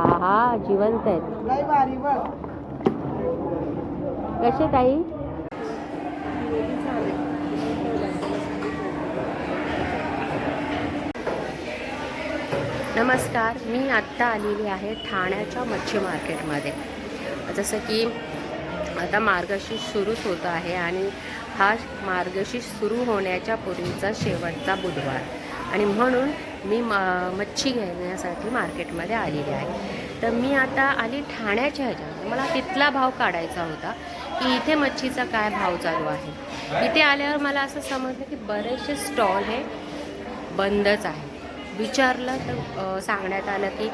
हा हा जिवंत आहेत. कसे ताई? नमस्कार मी आत्ता आलेली आहे ठाण्याच्या मच्छी मार्केटमध्ये. जसं की आता मार्गशीर्ष सुरूच होत आहे आणि हा मार्गशीर्ष सुरू होण्याच्या पूर्वीचा शेवटचा बुधवार. आणि म्हणून मी मा मच्छी घेण्यासाठी मार्केटमध्ये आलेली आहे. तर मी आता आली ठाण्याच्या ह्याच्यावर. मला तिथला भाव काढायचा होता की इथे मच्छीचा काय भाव चालू आहे. इथे आल्यावर मला असं समजलं की बरेचसे स्टॉल हे बंदच आहे. विचारलं तर सांगण्यात आलं की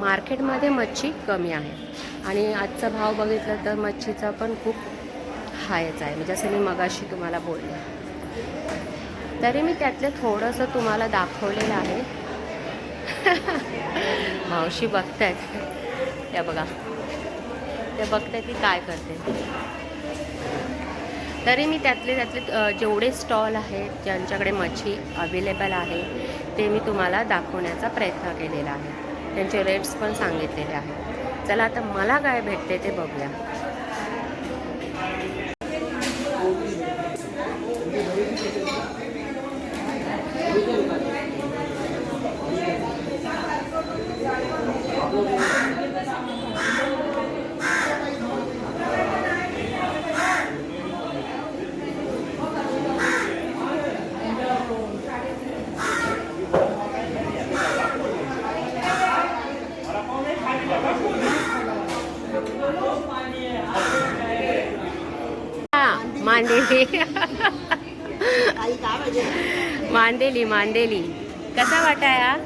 मार्केटमध्ये मच्छी कमी आहे. आणि आजचा भाव बघितलं तर मच्छीचा पण खूप हायच आहे. म्हणजे असं मी मगाशी तुम्हाला बोलले. तरी मी त्यातलं थोडंसं तुम्हाला दाखवलेलं आहे. मावशी बघतायत. त्या बघा. ते बघतायत की काय करते. तरी मी त्यातले त्यातले जेवढे स्टॉल आहेत ज्यांच्याकडे मच्छी अवेलेबल आहे ते मी तुम्हाला दाखवण्याचा प्रयत्न केलेला आहे. त्यांचे रेट्स पण सांगितलेले आहेत. चला आता मला काय भेटते ते बघूया हा, मांदेली आई काय पाहिजे मांदेली मांदेली. कसा वाटा हा?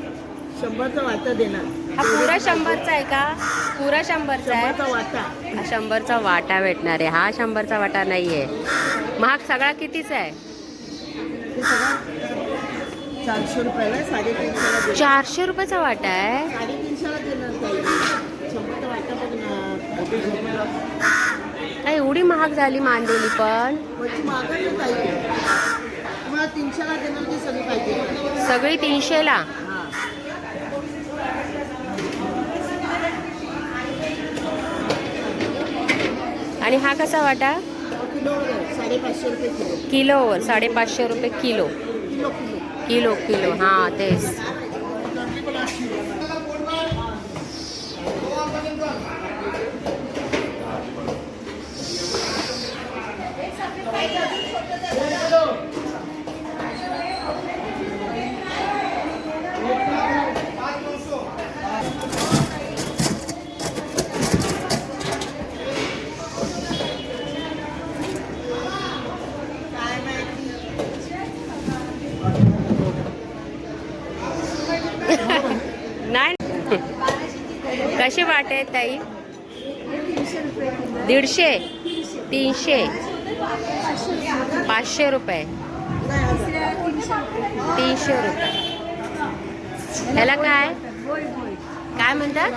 शंभरचा वाटा देणार. हा पुरा शंभरचा आहे का? पुरा शंभरचा आहे? वाटा. हा शंभरचा वाटा भेटणार आहे. हा शंभरचा वाटा नाही आहे महाग सगळा कितीचा आहे? चारशे रुपयाला चारशे रुपयाचा वाटा आहे? साडेतीनशेला देणार ताई शंभरचा वाटा बघ ना. काय एवढी महाग झाली मांदेली पण? वरची तीनशेला देणार ती सगळी पाहिजे? सगळी तीनशेला? आणि हा कसा वाटा? किलोवर साडेपाचशे रुपये किलो. Kilo kilo. हां तेच नाही कशी आहेत ताई? दीडशे? तीनशे? पाचशे रुपये. तीनशे रुपये. ह्याला काय? काय म्हणतात?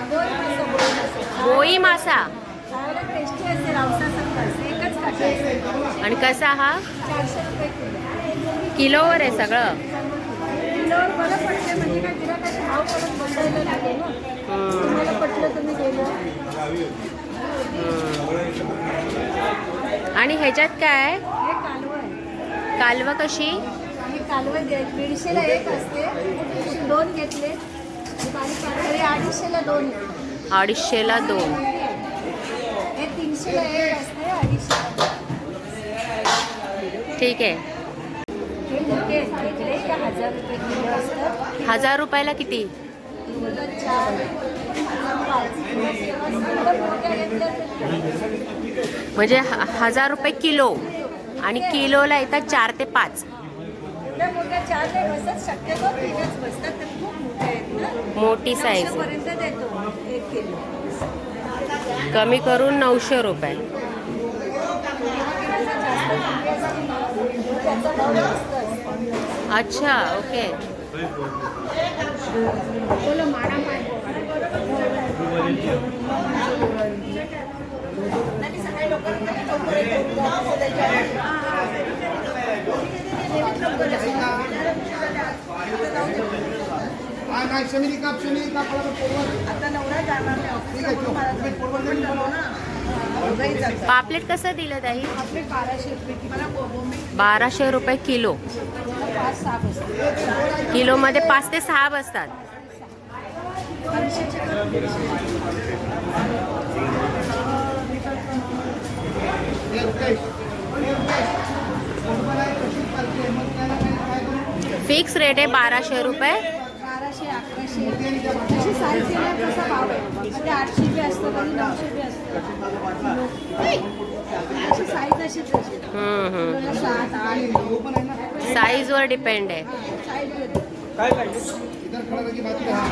बोई मासा. आणि कसा हा? किलोवर आहे सगळं. हम्म. हम्म. आणि ह्याच्यात काय? कालवा कशी? दीडशेला एक असते. दोन घेतले. अडीचशेला दोन अडीचशेला दोन. हे तीनशेला एक असते अडीचशे. ठीक आहे. हजार रुपयाला किती? म्हणजे हजार रुपये किलो आणि किलोला येतात चार ते पाच. मोठी साईज कमी करून नऊशे रुपये. अच्छा ओके काय शमिली काप शमिली काप पटापट पोरवर. आता नवरा जाणार नाही ठीक आहे, ठेव. तुम्ही पोरवर जरी बोलवा ना. दोघंही जातात पापलेट कसं दिलं ताई आपले बाराशे रुपये किलो किलो किलोमध्ये पाच ते सहा बसतात. फिक्स रेट आहे बाराशे रुपये. बाराशे अकराशे. आहे कधी आठशे बी असतं कधी नऊशे बी असतं साईज अशीच सात आठ. हो आहे. साईजवर डिपेंड आहे हाँ.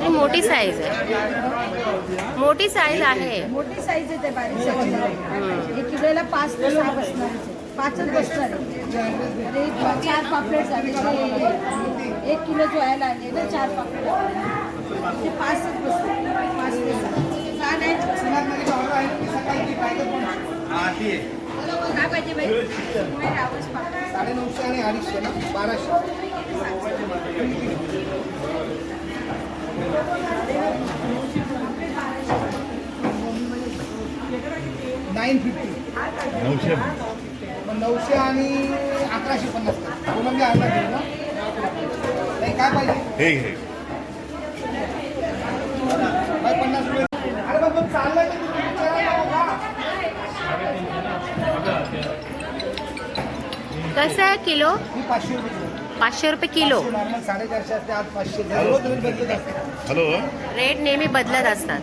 ही मोठी साईज आहे. मोठी साईज आहे. मोठी साईज येते बारीक साईज एक किलोला पाच ते सहा बसणार आहे. पाचच बसणार आहे. चार पापलेट झाले. एक किलो जो आहे लागले ना चार पापलेट. ते पाच ते नाही सिनातमध्ये भावना आहे, ती सकाळी ती पाहिजे पण. काय पाहिजे बाई. रावस पापलेट साडेनऊशे आणि अडीचशे ना? बाराशे. Nine fifty. नऊशे. मग नऊशे आणि अकराशे पन्नास. करा. कोलंबी अर्धा किलो ना? नाही काय पाहिजे? हे हे काय पन्नास रुपये अरे बाबा चाललंय ते तुम्ही विचारायला नको का? कसं आहे किलो? पाचशे रुपये किलो. हॅलो. रेट नेहमी बदलत असतात.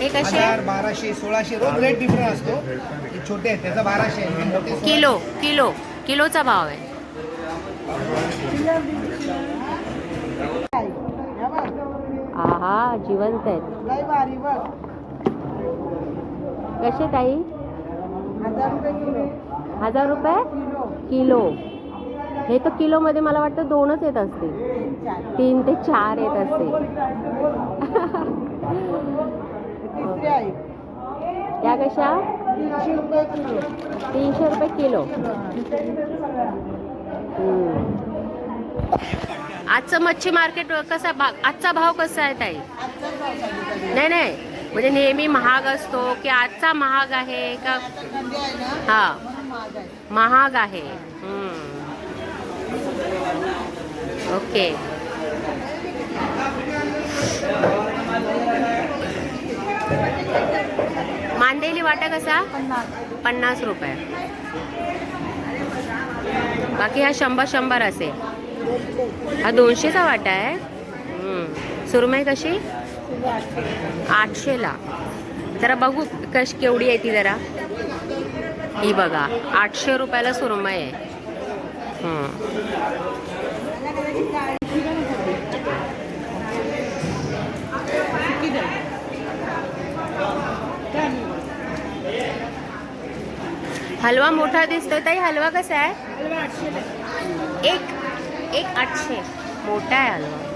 हे कसे बाराशे सोळाशे रोज रेट डिफरंट असतो. छोटे आहेत त्याचा बाराशे. किलो किलो किलोचा भाव आहे आहा जिवंत आहेत. कसे ताई? हजार रुपये किलो. हे तर किलोमध्ये मला वाटतं दोनच येत असतील. तीन ते चार येत आहे त्या कशा? तीनशे रुपये किलो. आजचं मच्छी मार्केट कसा भाग आजचा भाव कसा आहे ताई? नाही नाही. म्हणजे नेहमी महाग असतो की आजचा महाग आहे का? हा. महाग आहे. ओके. मांदेली वाटा कसा? पन्नास पन्नास रुपये. बाकी हा शंभर शंभर असेल हा दोनशेचा वाटा आहे. सुरमई कशी? आठशेला. जरा बघू कश केवढी आहे ती जरा. ही बघा आठशे रुपयाला सुरमई आहे. हलवा मोठा दिसतोय. ताई हलवा कसा आहे. एक एक आठशे. मोठा आहे हलवा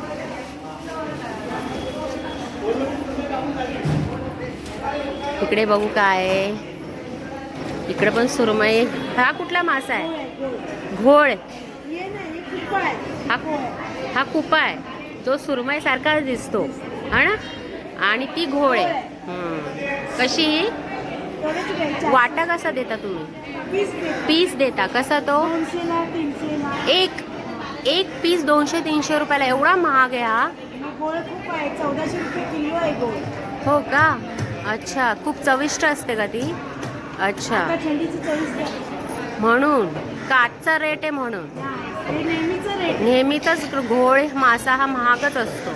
इकडे बघू काय. इकडे पण सुरमई हा कुठला मासा आहे? घोळ हे हा कुपा आहे. जो सुरमई सारखा दिसतो. हा ना? आणि ती घोळ आहे. कशी ही? वाटा कसा देता तुम्ही? पीस देता. कसा तो? एक. एक पीस दोनशे तीनशे रुपयाला एवढा महाग आहे हा? गोळ खूप आहे. चौदाशे रुपये किलो आहे गोळ. हो का? अच्छा खूप चविष्ट असते का ती? अच्छा. आता थंडीची चवीस द्या म्हणून का आजचा रेट आहे म्हणून. हे नेहमीचं रेट नेहमीचाच घोळ मासा हा महागच असतो.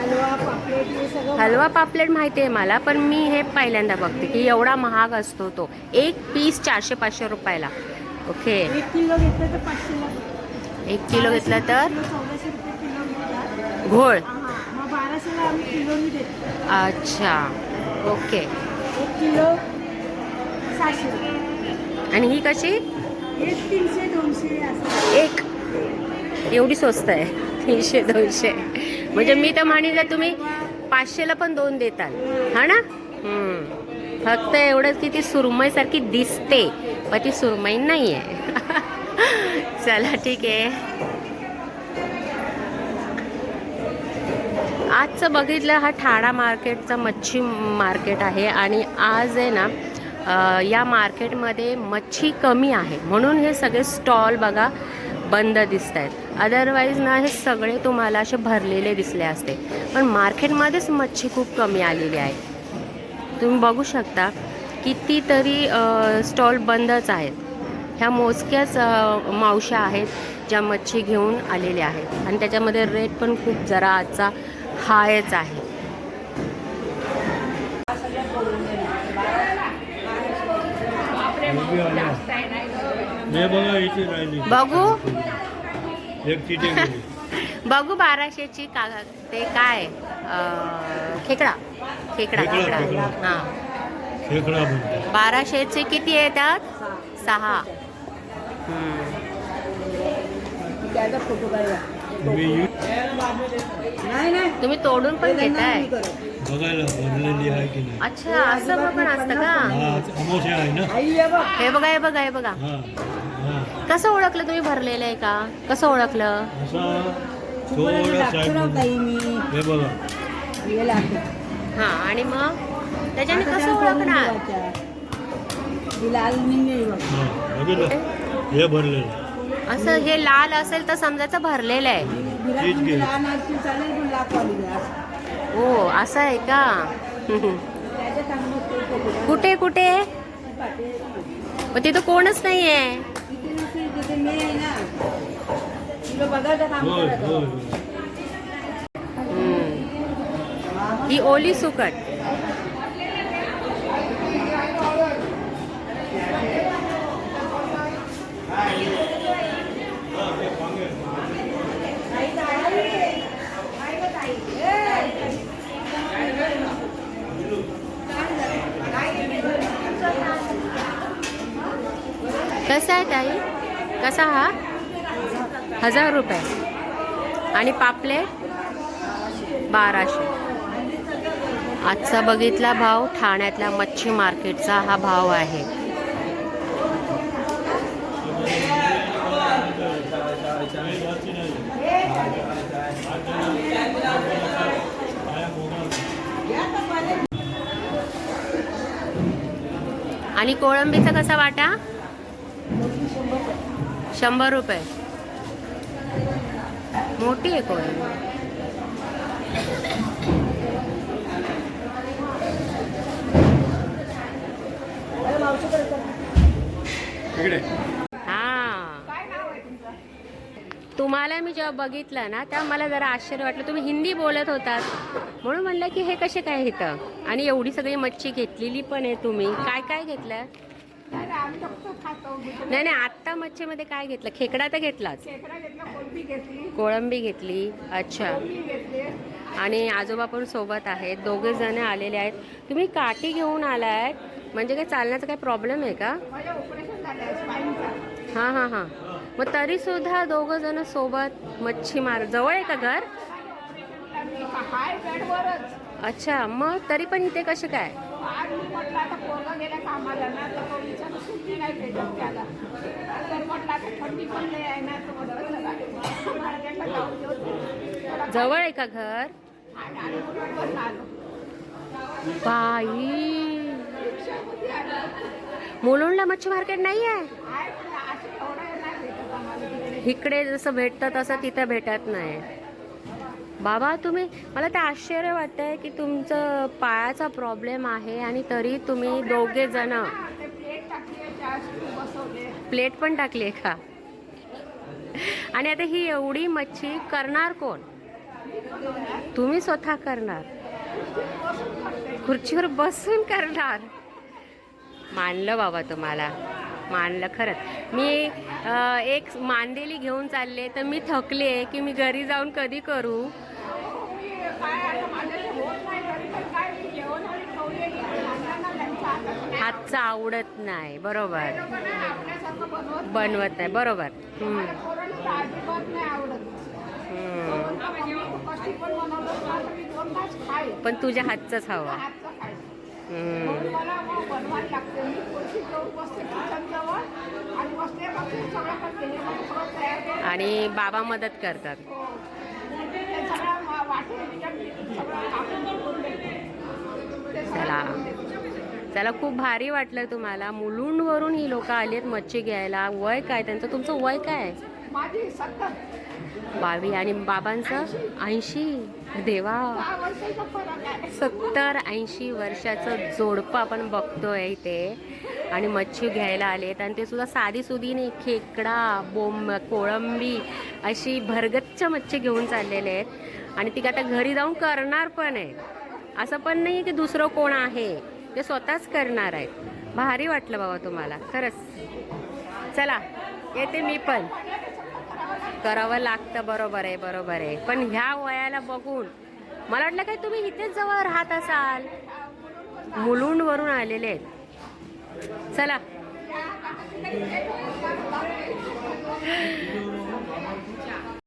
हलवा पापलेट हे सगळं हलवा पापलेट माहिती आहे मला पण मी हे पहिल्यांदा बघते की एवढा महाग असतो तो. एक पीस चारशे पाचशे रुपयाला. ओके. एक किलो घेतलं तर पाचशेला. एक किलो घेतला तर? घोळ. अच्छा. ओके. किलो आणि ही कशी? एक. एवढी स्वस्त आहे. तीनशे दोनशे. म्हणजे मी तर म्हणेन तुम्ही पाचशेला पण दोन देताल. हा ना? फक्त एवढंच की ती सुरमईसारखी दिसते पण ती सुरमई नाही आहे चला ठीक आहे. आजचं बघितलं हा ठाणा मार्केटचा मच्छी मार्केट आहे आणि आज आहे ना या मार्केटमध्ये मच्छी कमी आहे. म्हणून हे सगळे स्टॉल बघा बंद दिसत आहेत अदरवाईज ना हे सगळे तुम्हाला असे भरलेले दिसले असते. पण मार्केटमध्येच मच्छी खूप कमी आलेली आहे. तुम्ही बघू शकता कितीतरी स्टॉल बंदच आहेत. ह्या मोजक्याच अ, मावश्या आहेत ज्या मच्छी घेऊन आलेल्या आहेत. आणि त्याच्यामध्ये रेट पण खूप जरा आजचा हायच आहे. बघा. बघू बाराशेची का ते काय? खेकडा. खेकडा खेकडा. हां. बाराशेचे किती येतात? सहा. फोटो नाही नाही तुम्ही तोडून पण घेताय. बघायला भरलेली आहे की नाही? अच्छा असं पण असतं का? हा अमोशा आहे ना? हे बघा. हे बघा हे बघा कसं ओळखलं तुम्ही भरलेलं आहे का? कसं ओळखलं? हे बघा. हां आणि मग? त्याच्याने कसं ओळखणार? हा भरलेलं असं हे लाल असेल तर समजायचं भरलेलं आहे. घे. हो असं आहे का? कुठे कुठे? मग तिथं कोणच नाही आहे होय ही ओली सुकट. कसा आहे ताई? कसा हा? हजार रुपये. आणि पापलेट? बाराशे. आजचा बघितला भाव ठाण्यातल्या मच्छी मार्केटचा हा भाव आहे. आणि कोळंबीचा कसा वाटा? शंभर रुपये. मोठी आहे हा. तुम्हाला मी जेव्हा बघितलं ना तेव्हा मला जरा आश्चर्य वाटलं. तुम्ही हिंदी बोलत होतात. म्हणून म्हणलं की हे कसे काय इथं आणि एवढी सगळी मच्छी घेतलेली पण आहे तुम्ही. काय काय घेतलं? नाही नाही आत्ता मच्छीमध्ये काय घेतलं? खेकडा तर घेतलाच. कोळंबी घेतली. अच्छा. आणि आजोबा पण सोबत आहेत. दोघे जण आलेले आहेत. तुम्ही काठी घेऊन आलायत म्हणजे काय चालण्याचा काय प्रॉब्लेम आहे का? हां हां हां. मग तरी सुद्धा दोघं जण सोबत मच्छी मार जवळ आहे का घर? हाय बेडवरच. अच्छा मग तरी पण इथे कसे काय? आज मी म्हटलं आता पोरगा गेला कामाला ना तर तो विचार सुट्टी नाही भेटत त्याला. तर म्हटलं आता थंडी पण नाही आहे ना तर म्हटलं चला मार्केटला जाऊन येऊ. जवळ आहे का घर? बाई. मुलुंडला मच्छी मार्केट नाही आहे इकडे जसं भेटतं तसं तिथं भेटत नाही. बाबा तुम्ही मला ते आश्चर्य वाटतंय की तुमचं पायाचा प्रॉब्लेम आहे आणि तरी तुम्ही दोघे जण. प्लेट आहे पण टाकली आहे का? आणि आता ही एवढी मच्छी करणार कोण? तुम्ही स्वतः करणार. खुर्चीवर बसून करणार. मानलं बाबा तुम्हाला. मानलं खरंच. मी एक मांदेली घेऊन चालले तर मी थकले की मी घरी जाऊन कधी करू? हातचं आवडत नाही बरोबर. बनवत नाही बरोबर. पण तुझ्या हातचंच हवं. आणि बाबा मदत करतात. चला. चला खूप भारी वाटलं तुम्हाला. मुलुंडवरून ही लोक आली आहेत मच्छी घ्यायला. वय काय त्यांचं? तुमचं वय काय? आहे? बावी आणि बाबांचं? ऐंशी. देवा सत्तर ऐंशी वर्षाचं जोडपं आपण बघतोय इथे. आणि मच्छी घ्यायला आलेत आणि ते सुद्धा साधी सुधी नाही खेकडा बोंब कोळंबी अशी भरगच्च मच्छी घेऊन चाललेले आहेत. आणि ती आता घरी जाऊन करणार पण आहेत. असं पण नाही की दुसरं कोण आहे. ते स्वतःच करणार आहेत. भारी वाटलं बाबा तुम्हाला. खरंच. चला येते मी पण. करावं लागतं. बरोबर आहे बरोबर आहे. पण ह्या वयाला बघून मला वाटलं काय तुम्ही इथेच जवळ राहत असाल? मुलुंडवरून आलेले आहेत. चला.